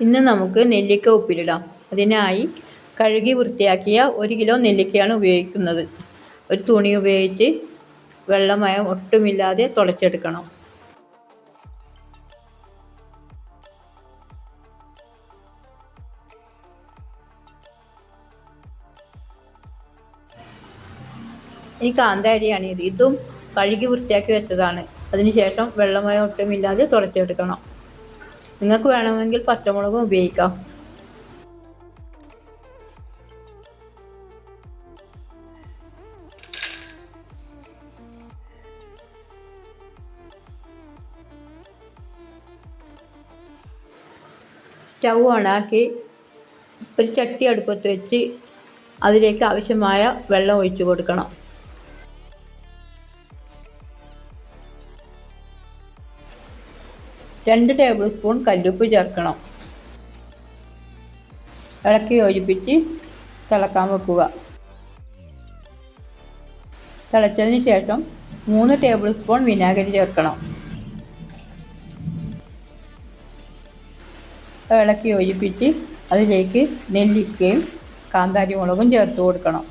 ഇന്ന് നമുക്ക് നെല്ലിക്ക ഉപ്പിലിടാം. അതിനായി കഴുകി വൃത്തിയാക്കിയ ഒരു കിലോ നെല്ലിക്കയാണ് ഉപയോഗിക്കുന്നത്. ഒരു തുണി ഉപയോഗിച്ച് വെള്ളമയം ഒട്ടുമില്ലാതെ തുളച്ചെടുക്കണം. ഈ കാന്താരിയാണ് ഇത്. ഇതും കഴുകി വൃത്തിയാക്കി വെച്ചതാണ്. അതിനുശേഷം വെള്ളമയം ഒട്ടുമില്ലാതെ തുടച്ചെടുക്കണം നിങ്ങൾക്ക് വേണമെങ്കിൽ പച്ചമുളകും ഉപയോഗിക്കാം. സ്റ്റൗ ഓണാക്കി ഒരു ചട്ടി അടുപ്പത്ത് വെച്ച് അതിലേക്ക് ആവശ്യമായ വെള്ളം ഒഴിച്ചു കൊടുക്കണം. രണ്ട് ടേബിൾ സ്പൂൺ കല്ലുപ്പ് ചേർക്കണം. ഇളക്കി യോജിപ്പിച്ച് തിളക്കാൻ വെക്കുക. തിളച്ചതിന് ശേഷം മൂന്ന് ടേബിൾ സ്പൂൺ വിനാഗിരി ചേർക്കണം. ഇളക്കി യോജിപ്പിച്ച് അതിലേക്ക് നെല്ലിക്കയും കാന്താരി മുളകും ചേർത്ത് കൊടുക്കണം.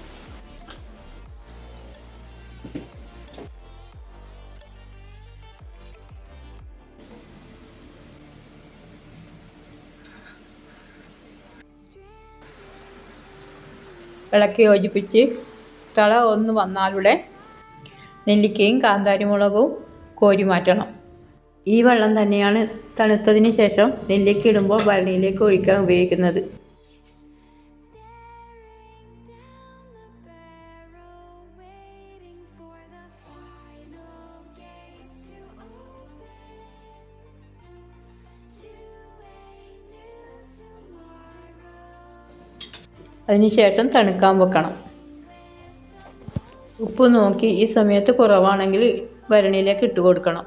ഇളക്കി യോജിപ്പിച്ച് തള ഒന്ന് വന്നാലൂടെ നെല്ലിക്കയും കാന്താരിമുളകും കോരി മാറ്റണം. ഈ വെള്ളം തന്നെയാണ് തണുത്തതിന് ശേഷം നെല്ലിക്ക ഇടുമ്പോൾ ഭരണിയിലേക്ക് ഒഴിക്കാൻ ഉപയോഗിക്കുന്നത്. അതിനുശേഷം തണുക്കാൻ വെക്കണം. ഉപ്പ് നോക്കി ഈ സമയത്ത് കുറവാണെങ്കിൽ ഭരണിയിലേക്ക് ഇട്ട് കൊടുക്കണം.